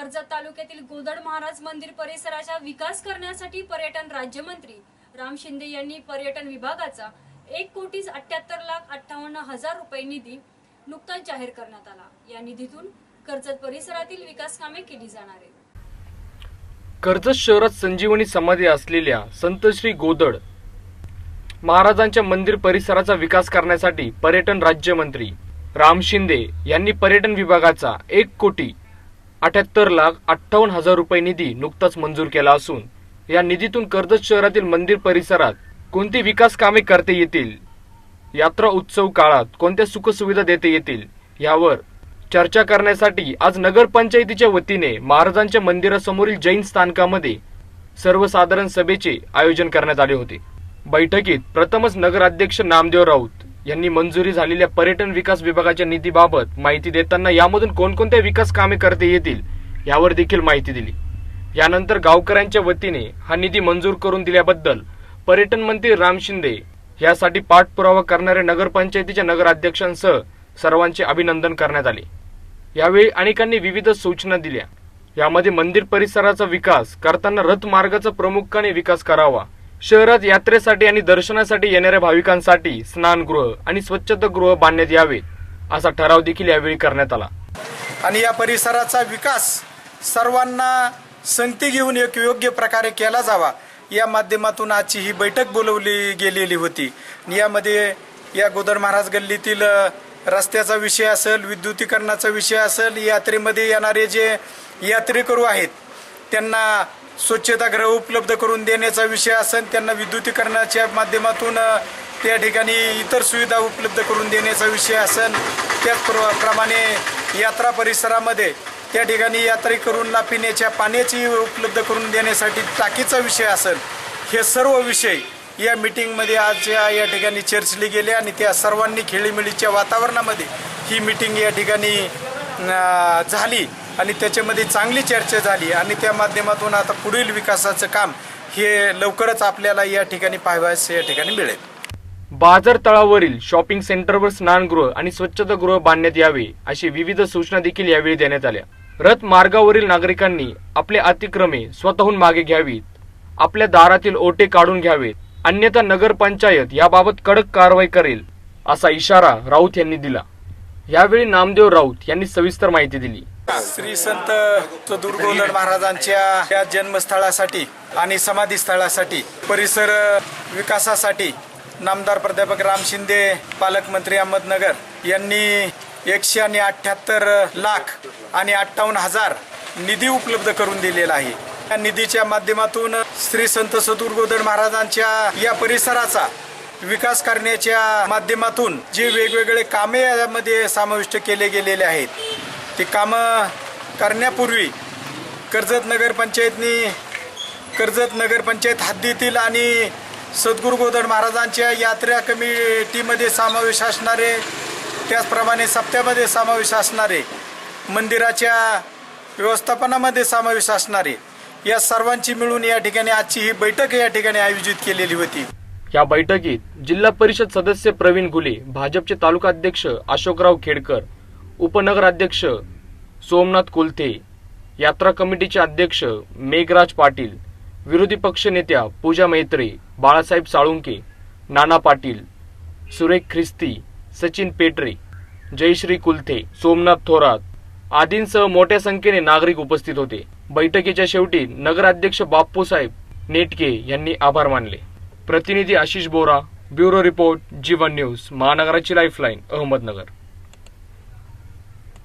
कर्जत तालुक्यातील गोदड महाराज मंदिर परिसराचा विकास करण्यासाठी पर्यटन राज्यमंत्री राम शिंदे यांनी पर्यटन विभागाचा एक कोटी अठ्याहत्तर लाख अठ्ठावन्न हजार रुपये निधी नुकताच जाहीर करण्यात आला. या निधीतून कर्जत परिसरातील विकास कामे केली जाणार आहेत. कर्जत शहरात संजीवनी समाधी असलेल्या संत श्री गोदड महाराजांच्या मंदिर परिसराचा विकास करण्यासाठी पर्यटन राज्यमंत्री राम शिंदे यांनी पर्यटन विभागाचा एक कोटी अठ्याहत्तर लाख अठ्ठावन्न हजार रुपये निधी नुकताच मंजूर केला असून या निधीतून कर्जत शहरातील मंदिर परिसरात कोणती विकास कामे करता येतील? यात्रा उत्सव काळात कोणत्या सुखसुविधा देता येतील? यावर चर्चा करण्यासाठी आज नगरपंचायतीच्या वतीने महाराजांच्या मंदिरासमोरील जैन स्थानकामध्ये सर्वसाधारण सभेचे आयोजन करण्यात आले होते. बैठकीत प्रथमच नगराध्यक्ष नामदेव राऊत यांनी मंजुरी झालेल्या पर्यटन विकास विभागाच्या निधीबाबत माहिती देताना यामधून कोणकोणत्या विकास कामे करता येतील यावर देखील माहिती दिली. यानंतर गावकऱ्यांच्या वतीने हा निधी मंजूर करून दिल्याबद्दल पर्यटन मंत्री राम शिंदे यासाठी पाठपुरावा करणाऱ्या नगरपंचायतीच्या नगराध्यक्षांसह सर्वांचे अभिनंदन करण्यात आले. यावेळी अनेकांनी विविध सूचना दिल्या. यामध्ये मंदिर परिसराचा विकास करताना रथ मार्गाचा प्रामुख्याने विकास करावा शहरात यात्रेसाठी आणि दर्शनासाठी येणाऱ्या भाविकांसाठी स्नानगृह आणि स्वच्छतागृह बांधण्यात यावेत असा ठराव देखील यावेळी करण्यात आला. आणि या परिसराचा विकास सर्वांना संगती घेऊन एक योग्य प्रकारे केला जावा या माध्यमातून आजची ही बैठक बोलवली गेलेली होती. यामध्ये या गोदर महाराज गल्लीतील रस्त्याचा विषय असेल विद्युतीकरणाचा विषय असेल यात्रेमध्ये येणारे जे यात्रेकरू आहेत त्यांना स्वच्छतागृह उपलब्ध करून देण्याचा विषय असेल त्यांना विद्युतीकरणाच्या माध्यमातून त्या ठिकाणी इतर सुविधा उपलब्ध करून देण्याचा विषय असेल त्याचप्रमाणे यात्रा परिसरामध्ये त्या ठिकाणी यात्रेकरूंना पिण्याच्या पाण्याची उपलब्ध करून देण्यासाठी टाकीचा विषय असेल हे सर्व विषय या मिटिंगमध्ये आज या ठिकाणी चर्चले गेले आणि त्या सर्वांनी खेळीमेळीच्या वातावरणामध्ये ही मिटिंग या ठिकाणी झाली. आणि त्याच्यामध्ये चांगली चर्चा झाली आणि त्या माध्यमातून आता पुढील विकासाचं काम हे लवकरच आपल्याला या ठिकाणी पाहावयास या ठिकाणी मिळेल. बाजार तळावरील शॉपिंग सेंटरवर स्नानगृह आणि स्वच्छतागृह बांधण्यात यावे अशी विविध सूचना देखील यावेळी देण्यात आल्या. रथ मार्गावरील नागरिकांनी आपले अतिक्रमे स्वतःहून मागे घ्यावीत आपल्या दारातील ओटे काढून घ्यावेत अन्यथा नगरपंचायत याबाबत कडक कारवाई करेल असा इशारा राऊत यांनी दिला. यावेळी नामदेव राऊत यांनी सविस्तर माहिती दिली. श्री संत दुर्गोदर महाराजांच्या या जन्मस्थळासाठी आणि समाधी स्थळासाठी परिसर विकासासाठी नामदार प्राध्यापक राम शिंदे पालकमंत्री अहमदनगर यांनी एकशे आणि अठ्ठ्याहत्तर लाख आणि अठ्ठावन्न हजार निधी उपलब्ध करून दिलेला आहे. या निधीच्या माध्यमातून श्री संत सदुर्गोदर महाराजांच्या या परिसराचा विकास करण्याच्या माध्यमातून जे वेगवेगळे कामे यामध्ये समाविष्ट केले गेलेले आहेत ते कामं करण्यापूर्वी कर्जत नगरपंचायतनी कर्जत नगरपंचायत हद्दीतील आणि सद्गुरू गोदड महाराजांच्या यात्रा कमिटीमध्ये समावेश असणारे त्याचप्रमाणे सप्त्यामध्ये समावेश असणारे मंदिराच्या व्यवस्थापनामध्ये समावेश असणारे या सर्वांची मिळून या ठिकाणी आजची ही बैठक या ठिकाणी आयोजित केलेली होती. या बैठकीत जिल्हा परिषद सदस्य प्रवीण गुले भाजपचे तालुकाध्यक्ष अशोकराव खेडकर उपनगराध्यक्ष सोमनाथ कोलते यात्रा कमिटीचे अध्यक्ष मेघराज पाटील विरोधी पक्षनेत्या पूजा मैत्रे बाळासाहेब साळुंके नाना पाटील सुरेख ख्रिस्ती सचिन पेटरे जयश्री कुलथे सोमनाथ थोरात आदींसह मोठ्या संख्येने नागरिक उपस्थित होते. बैठकीच्या शेवटी नगराध्यक्ष बाप्पूसाहेब नेटके यांनी आभार मानले. प्रतिनिधी Ashish Bora bureau report Jeevan news महानगराची lifeline Ahmednagar.